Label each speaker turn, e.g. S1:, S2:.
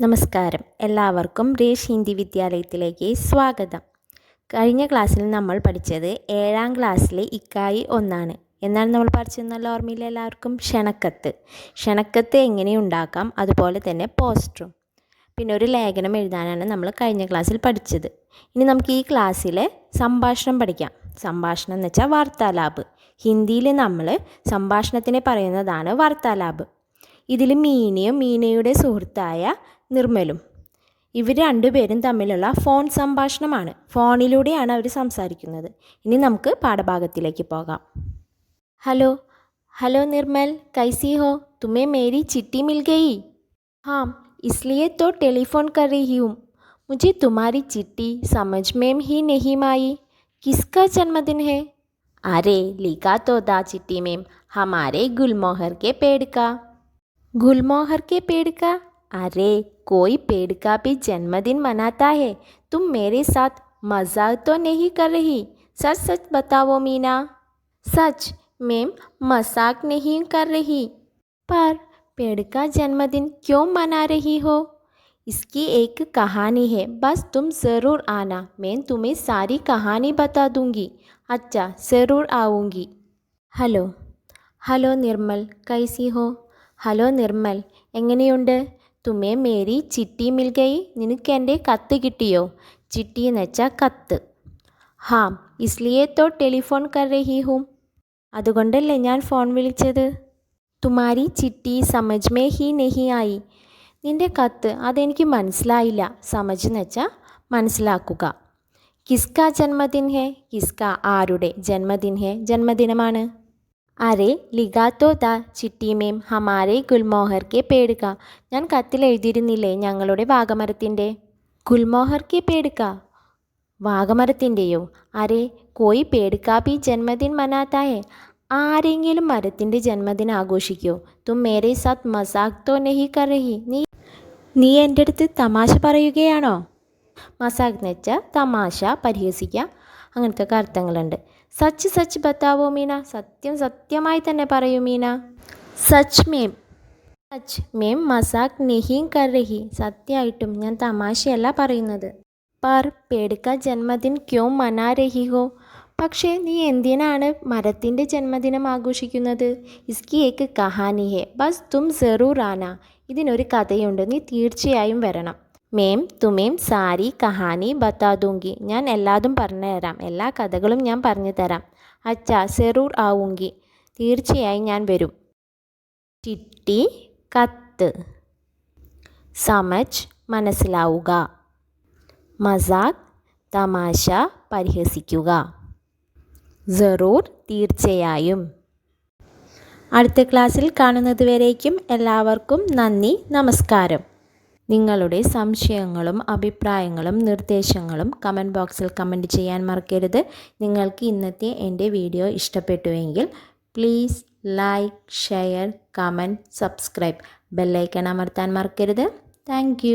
S1: നമസ്കാരം. എല്ലാവർക്കും രേഷ് ഹിന്ദി വിദ്യാലയത്തിലേക്ക് സ്വാഗതം. കഴിഞ്ഞ ക്ലാസ്സിൽ നമ്മൾ പഠിച്ചത് ഏഴാം ക്ലാസ്സിലെ ഇക്കായി ഒന്നാണ്. എന്നാണ് നമ്മൾ പഠിച്ചത് നല്ല ഓർമ്മയില്ല എല്ലാവർക്കും? ക്ഷണക്കത്ത്. ക്ഷണക്കത്ത് എങ്ങനെ ഉണ്ടാക്കാം? അതുപോലെ തന്നെ പോസ്റ്ററും പിന്നെ ഒരു ലേഖനം എഴുതാനാണ് നമ്മൾ കഴിഞ്ഞ ക്ലാസ്സിൽ പഠിച്ചത്. ഇനി നമുക്ക് ഈ ക്ലാസ്സിലെ സംഭാഷണം പഠിക്കാം. സംഭാഷണം എന്ന് വെച്ചാൽ വാർത്താലാബ് ഹിന്ദിയിൽ നമ്മൾ സംഭാഷണത്തിനെ പറയുന്നതാണ് വാർത്താലാപ്. ഇതിൽ മീനയും മീനയുടെ സുഹൃത്തായ നിർമ്മലും ഇവർ രണ്ടുപേരും തമ്മിലുള്ള ഫോൺ സംഭാഷണമാണ് ഫോണിലൂടെയാണ് അവർ സംസാരിക്കുന്നത് ഇനി നമുക്ക് പാഠഭാഗത്തിലേക്ക് പോകാം ഹലോ ഹലോ നിർമ്മൽ കൈസി ഹോ തുമേ മേരി ചിട്ടി മിൽ ഗയി हाँ इसलिए तो टेलीफोन कर रही हूँ मुझे तुम्हारी चिट्ठी समझ में ही नहीं आई किसका जन्मदिन है अरे लिखा तो था चिट्ठी में हमारे गुलमोहर के पेड़ का गुलमोहर के पेड़ का? अरे, कोई पेड़ का भी जन्मदिन मनाता है, तुम मेरे साथ मज़ाक तो नहीं कर रही? सच सच बताओ मीना। सच? मैम, मज़ाक नहीं कर रही। पर पेड़ का जन्मदिन क्यों मना रही हो? इसकी एक कहानी है, बस तुम ज़रूर आना। मैं तुम्हें सारी कहानी बता दूँगी। अच्छा ज़रूर आऊँगी। हेलो। हेलो निर्मल, कैसी हो? ഹലോ നിർമ്മൽ എങ്ങനെയുണ്ട്? തുമേ മേരി ചിട്ടി മിൽ ഗയി നിനക്ക് എന്റെ കത്ത് കിട്ടിയോ? ചിട്ടി എന്ന് വെച്ചാൽ കത്ത്. ഹാം ഇസ്ലിയെ തോ ടെലിഫോൺ കർ രഹി ഹും അതുകൊണ്ടല്ലേ ഞാൻ ഫോൺ വിളിച്ചത്? തുമാരി ചിട്ടി സമജ് മേ ഹി നെഹി ആയി. നിന്റെ കത്ത് അതെനിക്ക് മനസ്സിലായില്ല. സമജ് എന്ന് വെച്ചാൽ മനസ്സിലാക്കുക. കിസ്ക ജന്മദിൻ ഹെ? കിസ്ക ആരുടെ ജന്മദിൻ ഹെ? ജന്മദിനമാണ്. അരെ ലിഗാത്തോ ദ ചിട്ടിമേം ഹമാരെ ഗുൽമോഹർ കെ പേടുക ഞാൻ കത്തിൽ എഴുതിയിരുന്നില്ലേ ഞങ്ങളുടെ വാഗമരത്തിന്റെ? ഗുൽമോഹർ കെ? പേടുക വാഗമരത്തിന്റെയോ? അരെ കോയി പേടുക്കാ ബി ജന്മദിൻ മനാത്തായേ? ആരെങ്കിലും മരത്തിന്റെ ജന്മദിനം ആഘോഷിക്കോ? തും മേരെ സാത്ത് മസാഖ് തോ നെഹി കറഹി നീ നീ എന്റെ അടുത്ത് തമാശ പറയുകയാണോ? മസാഖ് എന്ന് വെച്ചാൽ തമാശ പരിഹസിക്കുക അങ്ങനത്തെ അർത്ഥങ്ങളുണ്ട്. സച്ച് സച്ച് ബത്താവോ മീന. സത്യം സത്യമായി തന്നെ പറയൂ മീന. സച്ച് മേം. സച്ച് മേം മസാഖ് നെഹീം കർ രഹി സത്യമായിട്ടും ഞാൻ തമാശയല്ല പറയുന്നത്. പർ പേടുക്ക ജന്മദിൻ ക്യോ മനാ രഹി ഹോ. പക്ഷേ നീ എന്തിനാണ് മരത്തിന്റെ ജന്മദിനം ആഘോഷിക്കുന്നത്? ഇസ്കി ഏക്ക് കഹാനി ഹെ. ബസ് തും സെറൂർ ആന. ഇതിനൊരു കഥയുണ്ട്. നീ തീർച്ചയായും വരണം. മേം തുമേം സാരി കഹാനി ബത്താദൂങ്കി. ഞാൻ എല്ലാതും പറഞ്ഞു തരാം എല്ലാ കഥകളും ഞാൻ പറഞ്ഞു തരാം അച്ഛാ സെറൂർ ആവുങ്കി. തീർച്ചയായും ഞാൻ വരും. ചിട്ടി കത്ത്. സമജ് മനസ്സിലാവുക. മസാഖ് തമാശ പരിഹസിക്കുക. ജറൂർ തീർച്ചയായും. അടുത്ത ക്ലാസ്സിൽ കാണുന്നതുവരേക്കും എല്ലാവർക്കും നന്ദി നമസ്കാരം. നിങ്ങളുടെ സംശയങ്ങളും അഭിപ്രായങ്ങളും നിർദ്ദേശങ്ങളും കമന്റ് ബോക്സിൽ കമന്റ് ചെയ്യാൻ മറക്കരുത്. നിങ്ങൾക്ക് ഇന്നത്തെ എന്റെ വീഡിയോ ഇഷ്ടപ്പെട്ടുവെങ്കിൽ please like share comment subscribe bell icon അമർത്താൻ മറക്കരുത്. താങ്ക്